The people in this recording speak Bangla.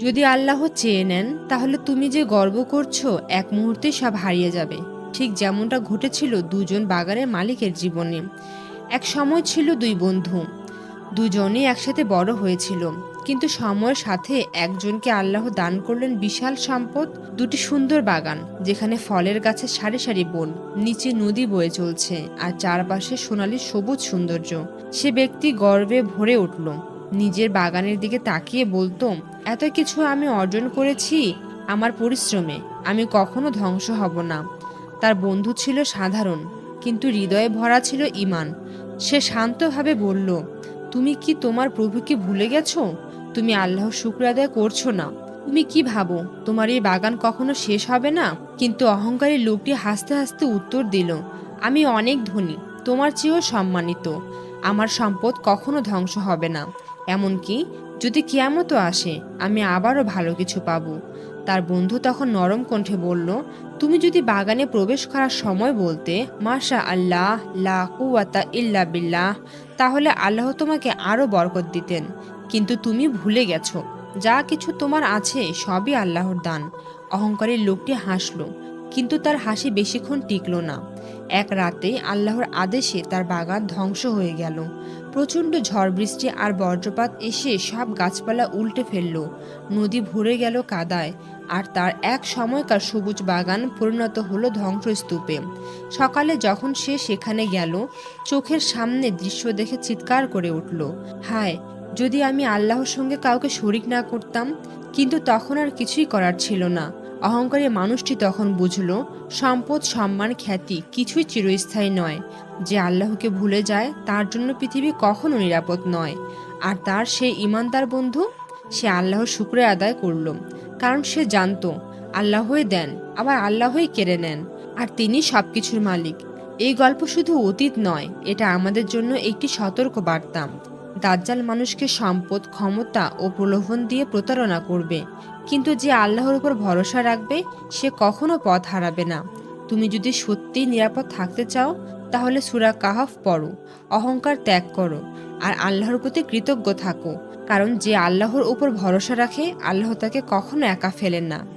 যদি আল্লাহ চেয়ে নেন, তাহলে তুমি যে গর্ব করছ, এক মুহূর্তে সব হারিয়ে যাবে। ঠিক যেমনটা ঘটেছিল দুজন বাগানের মালিকের জীবনে। এক সময় ছিল দুই বন্ধু। দুজনেই একসাথে বড় হয়েছিল। কিন্তু সময়ের সাথে একজনকে আল্লাহ দান করলেন বিশাল সম্পদ, দুটি সুন্দর বাগান, যেখানে ফলের গাছে সারি সারি বন, নিচে নদী বয়ে চলছে, আর চারপাশে সোনালি সবুজ সৌন্দর্য। সে ব্যক্তি গর্বে ভরে উঠল। নিজের বাগানের দিকে তাকিয়ে বলতো এত কিছু আমি অর্জন করেছি আমার পরিশ্রমে, আমি কখনো ধ্বংস হব না। তার বন্ধু ছিল সাধারণ, কিন্তু হৃদয়ে ভরা ছিল ইমান সে শান্তভাবে বলল, তুমি কি তোমার প্রভুকে ভুলে গেছো? তুমি আল্লাহ শুক্র আদায় করছ না। তুমি কি ভাবো, তোমার এই বাগান কখনো শেষ হবে না? কিন্তু অহংকারী লোকটি হাসতে হাসতে উত্তর দিল, আমি অনেক ধনী, তোমার চেয়েও সম্মানিত। আমার সম্পদ কখনো ধ্বংস হবে না। এমনকি যদি কিয়ামতও আসে, আমি আবারও ভালো কিছু পাবো। তার বন্ধু তখন নরম কণ্ঠে বলল, তুমি যদি বাগানে প্রবেশ করার সময় বলতে, মাশা আল্লাহ, লা কুয়াতা ইল্লা বিল্লাহ, তাহলে আল্লাহ তোমাকে আরও বরকত দিতেন। কিন্তু তুমি ভুলে গেছো। যা কিছু তোমার আছে, সবই আল্লাহর দান। অহংকারের লোকটি হাসল, কিন্তু তার হাসি বেশিক্ষণ টিকল না। এক রাতে আল্লাহর আদেশে তার বাগান ধ্বংস হয়ে গেল। প্রচণ্ড ঝড় বৃষ্টি আর বজ্রপাত এসে সব গাছপালা উল্টে ফেলল। নদী ভরে গেল কাদায়, আর তার এক সময়কার সবুজ বাগান পরিণত হলো ধ্বংসস্তূপে। সকালে যখন সে সেখানে গেল, চোখের সামনে দৃশ্য দেখে চিৎকার করে উঠল, হায়, যদি আমি আল্লাহর সঙ্গে কাউকে শরিক না করতাম, কিন্তু তখন আর কিছুই করার ছিল না। অহংকারী মানুষটি তখন বুঝল, সম্পদ, সম্মান, খ্যাতি কিছুই চিরস্থায়ী নয়। যে আল্লাহকে ভুলে যায়, তার জন্য পৃথিবী কখনো নিরাপদ নয়। আর তার সেই ইমানদার বন্ধু, সে আল্লাহর শুক্রে আদায় করল। কারণ সে জানতো, আল্লাহই দেন, আবার আল্লাহই কেড়ে নেন, আর তিনি সবকিছুর মালিক। এই গল্প শুধু অতীত নয়, এটা আমাদের জন্য একটি সতর্ক বার্তা দাজ্জাল মানুষকে সম্পদ, ক্ষমতা ও প্রলোভন দিয়ে প্রতারণা করবে। কিন্তু যে আল্লাহর উপর ভরসা রাখবে, সে কখনো পথ হারাবে না। তুমি যদি সত্যিই নিরাপদ থাকতে চাও, তাহলে সুরা কাহাফ পড়ো, অহংকার ত্যাগ করো, আর আল্লাহর প্রতি কৃতজ্ঞ থাকো। কারণ যে আল্লাহর উপর ভরসা রাখে, আল্লাহ তাকে কখনো একা ফেলেন না।